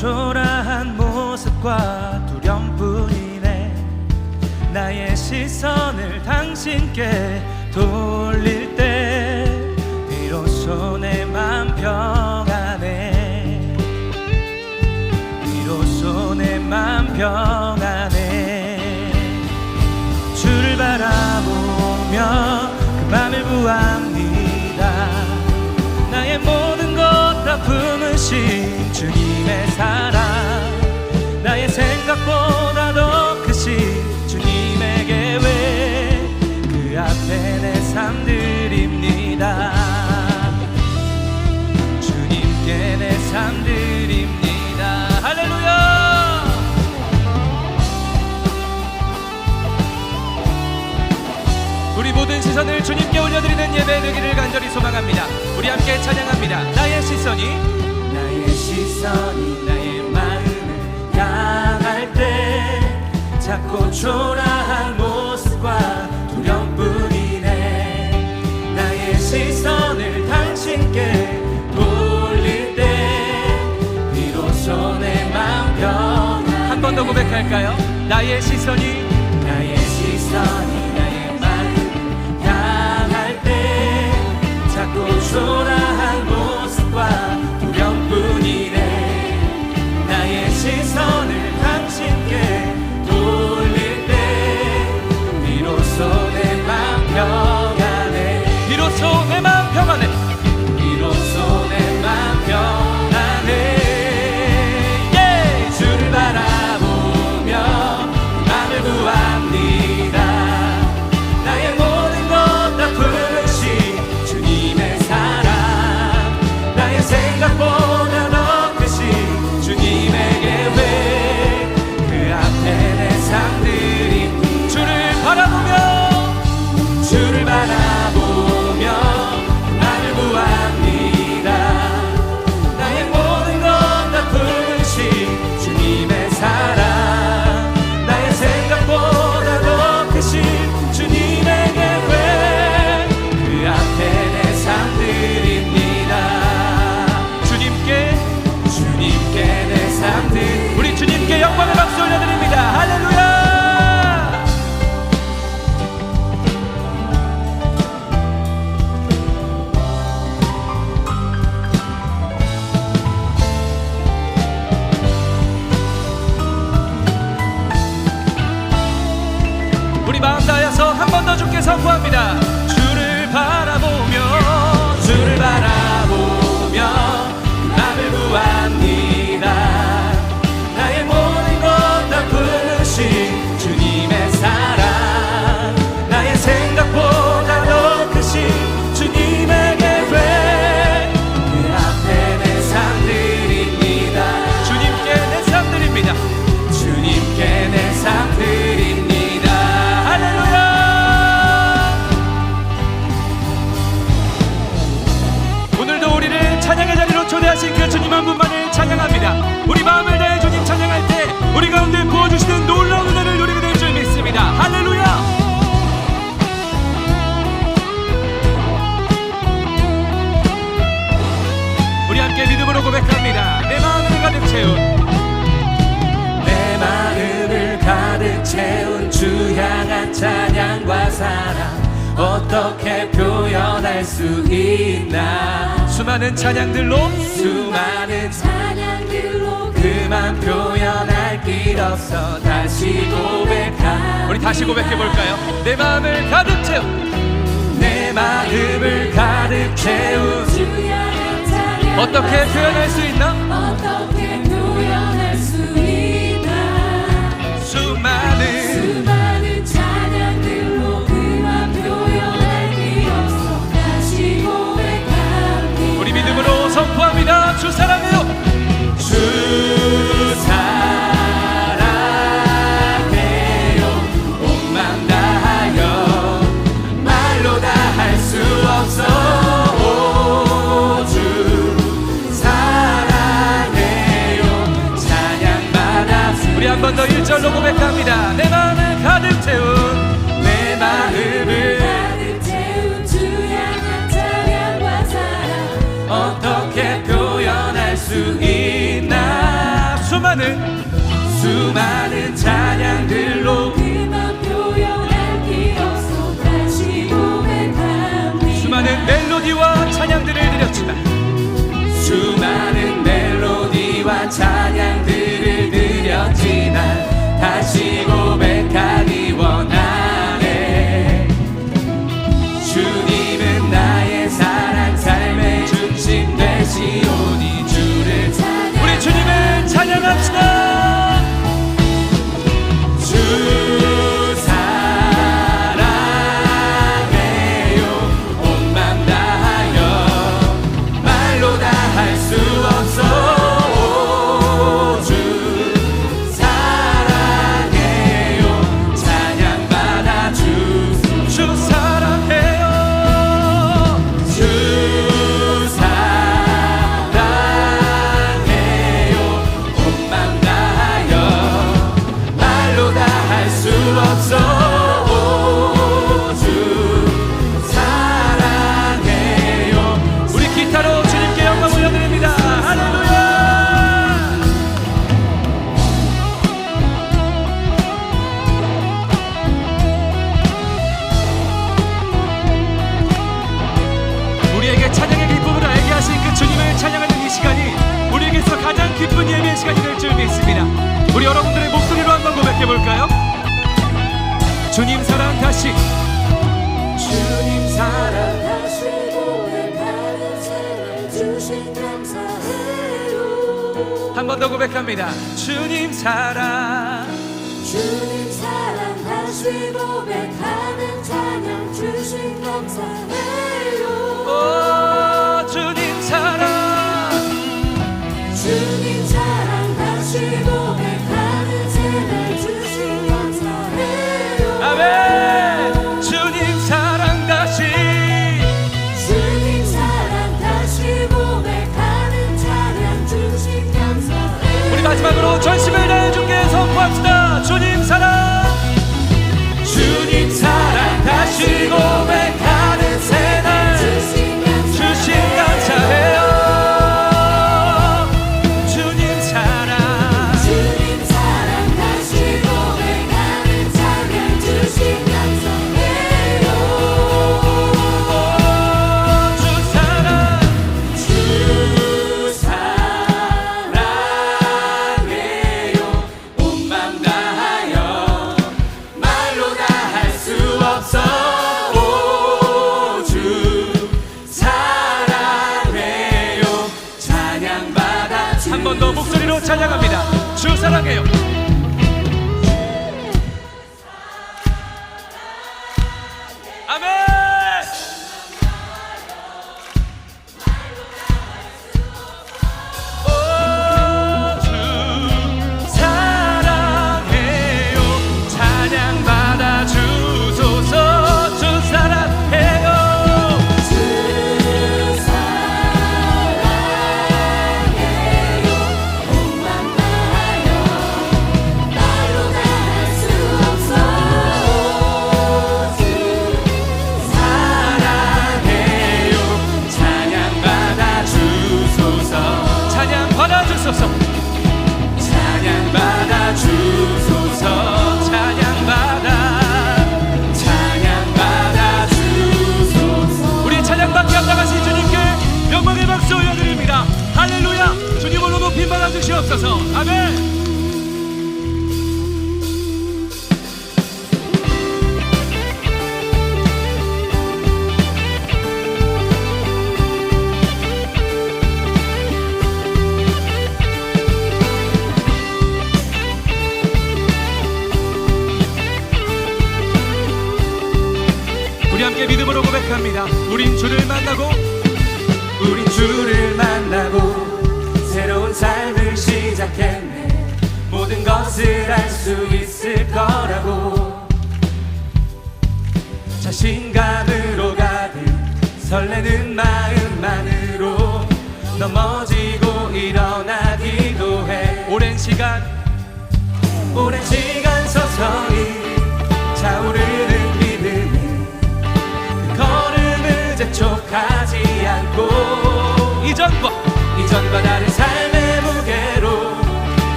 초라한 모습과 두려움뿐이네. 나의 시선을 당신께 돌릴 때 비로소 내 맘 평안해 비로소 내 맘 평안해 주를 바라보며 그 맘을 구합니다. 나의 모든 것 다 품으신 주님의 사랑 나의 생각보다 더 크신 주님의 계획 그 앞에 내 삶 드립니다 주님께 내 삶 드립니다 할렐루야 우리 모든 시선을 주님께 올려드리는 예배 되기를 간절히 소망합니다. 우리 함께 찬양합니다. 나의 시선이 시선이 나의 마음을 향할 때 작고 초라한 모습과 두려움뿐이네 나의 시선을 당신께 돌릴 때 비로소 내 마음 변한 한번 더 고백할까요? 나의 시선이 나의 시선이 나의 마음 향할 때 자꾸 초라한 모습과 이네 나의 시선을 당신께 주께 선포합니다. 하신 그 주님 한 분만을 찬양합니다. 우리 마음을 다해 주님 찬양할 때 우리 가운데 부어주시는 놀라운 은혜를 누리게 될 줄 믿습니다. 할렐루야. 우리 함께 믿음으로 고백합니다. 내 마음을 가득 채운 내 마음을 가득 채운 주 향한 찬양과 사랑 어떻게 표현할 수 있나 수많은 찬양들로 수많은 찬양들로 그만 표현할 길 없어 다시 고백하 우리 다시 고백해 볼까요? 내 마음을 가득 채운 내 마음을 가득 찬양 어떻게 표현할 수 있나? 번 더 고백합니다. 주님 사랑. 주님 사랑 다시 고백하는 찬양 주신 감사해요. 기도합시다. 주님 사랑. 아멘. 함께 믿음으로 고백합니다. 우린 주를 만나고 우린 주를 것을 알 수 있을 거라고. 자신감으로 가득 설레는 마음만으로 넘어지고 일어나기도 해. 오랜 시간. 오랜 시간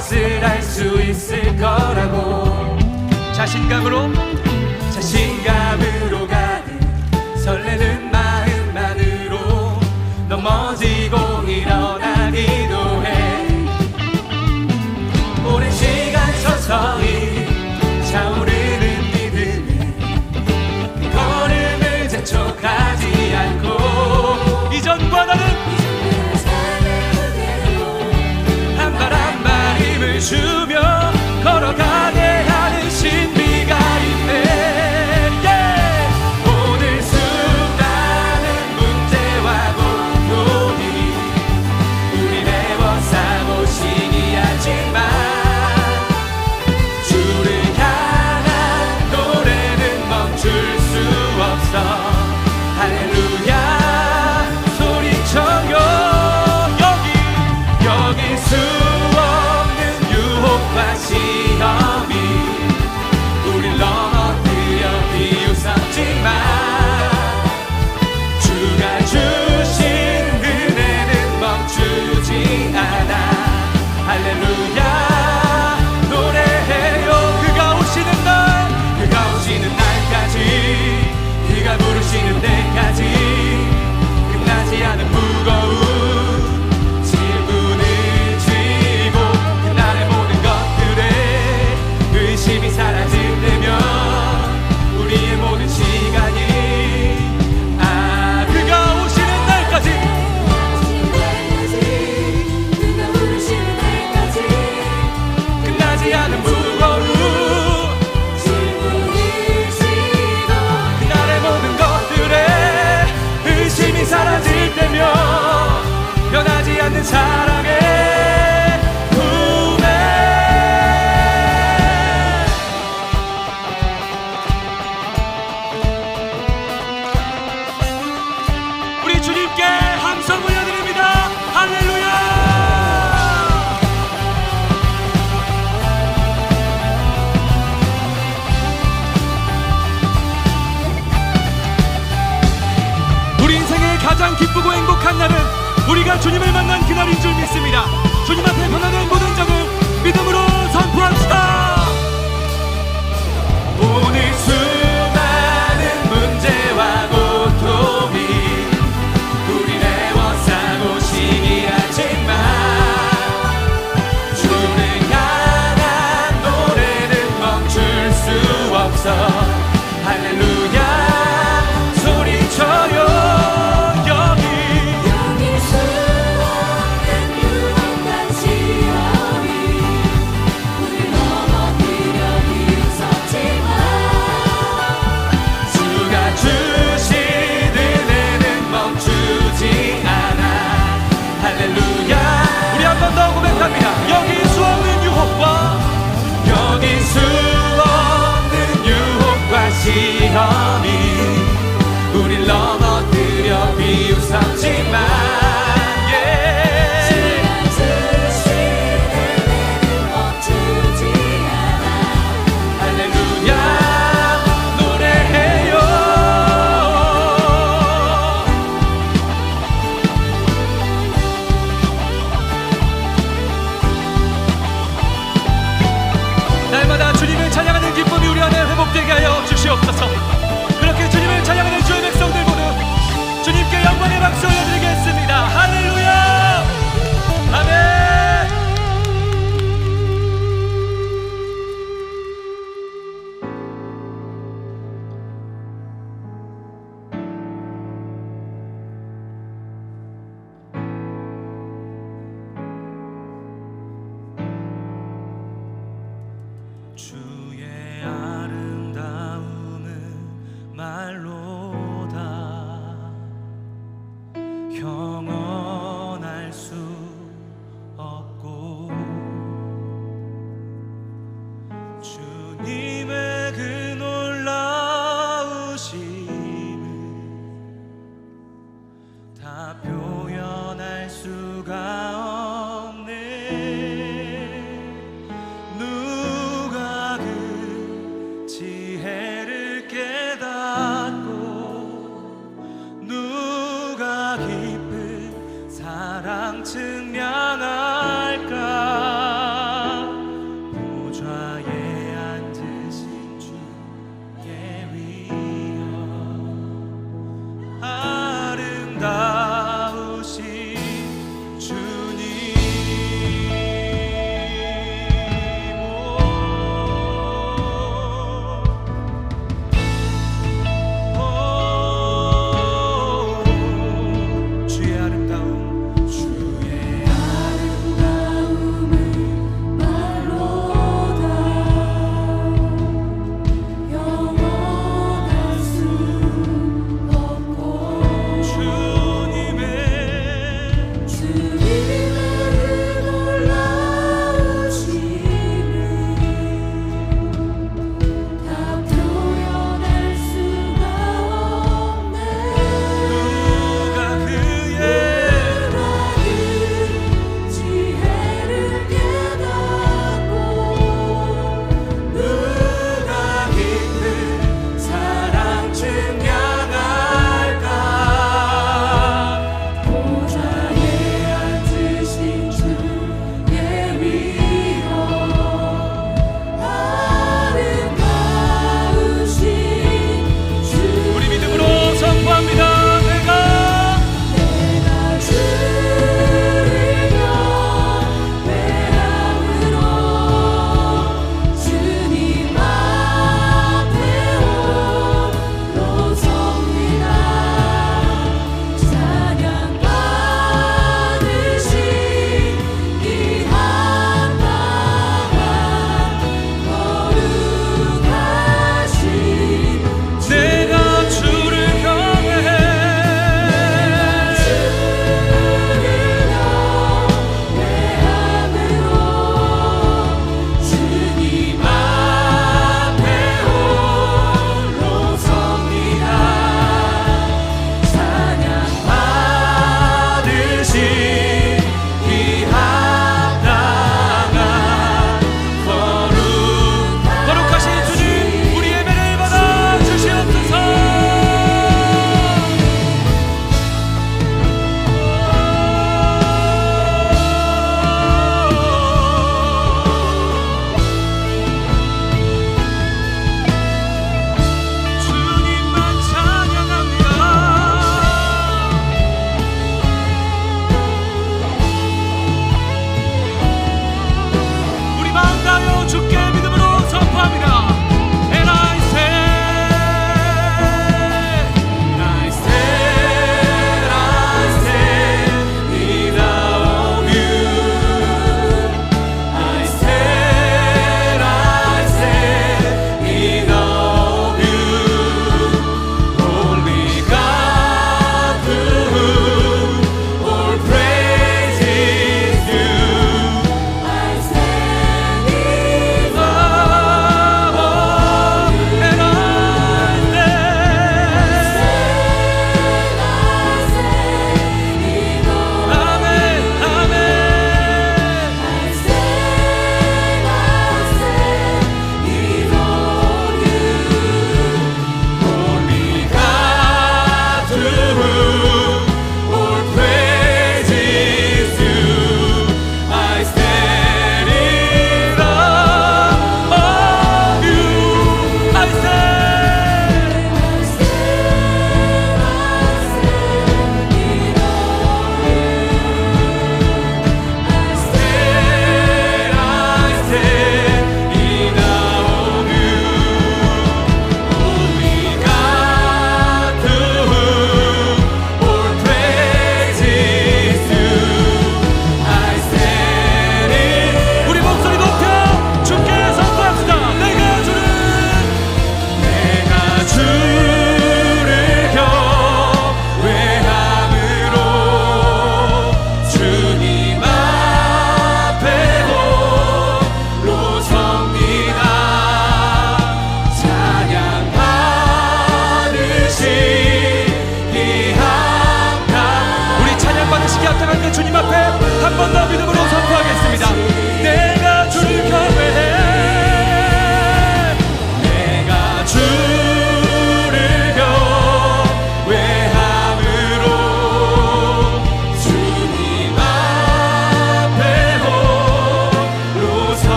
것을 알 수 있을 거라고. 자신감으로 자신감으로 가득 설레는 마음만으로 넘어지고 일어나기도 To. 가장 기쁘고 행복한 날은 우리가 주님을 만난 그날인 줄 믿습니다. 주님 앞에 변화된 모든 적을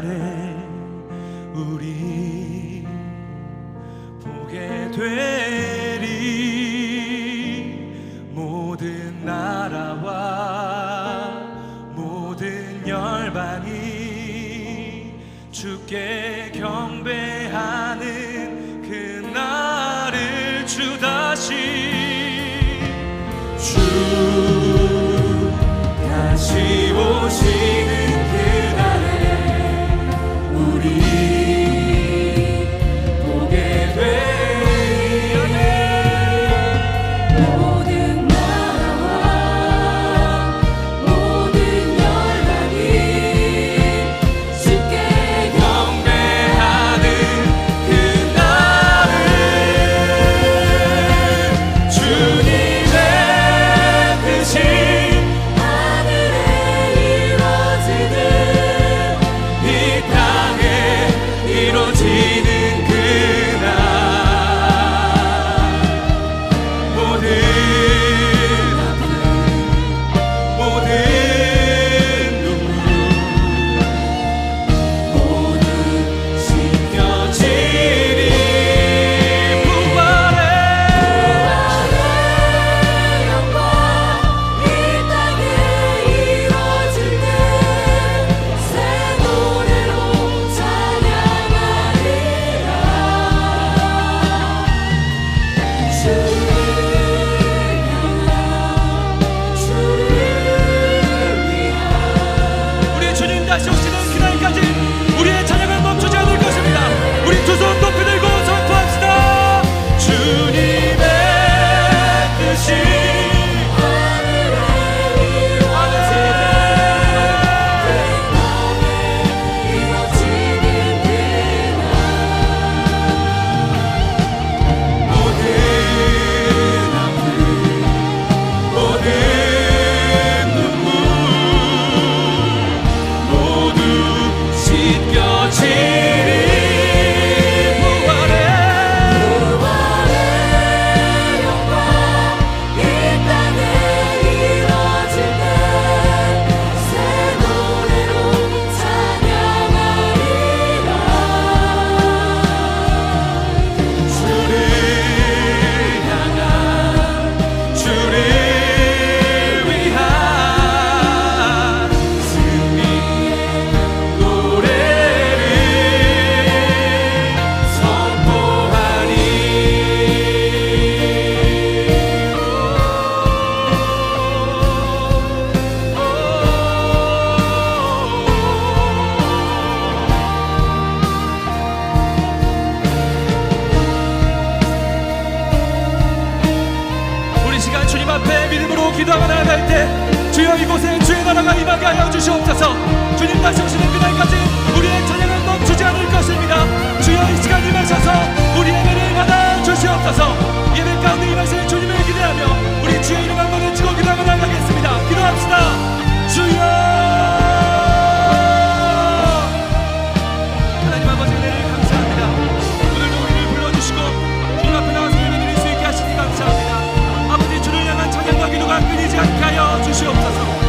그 기도하고 나아갈 때 주여 이곳에 주의 나라가 임하게 하여 주시옵소서. 주님 다시 오시는 그날까지 우리의 전향을 멈추지 않을 것입니다. 주여 이 시간 임하셔서 우리의 예배를 받아 주시옵소서. 예배 가운데 임하시는 주님을 기대하며 우리 주의 이름 한 번 외치고 기도하고 나아가겠습니다. 기도합시다. 주여! 주시옵소서.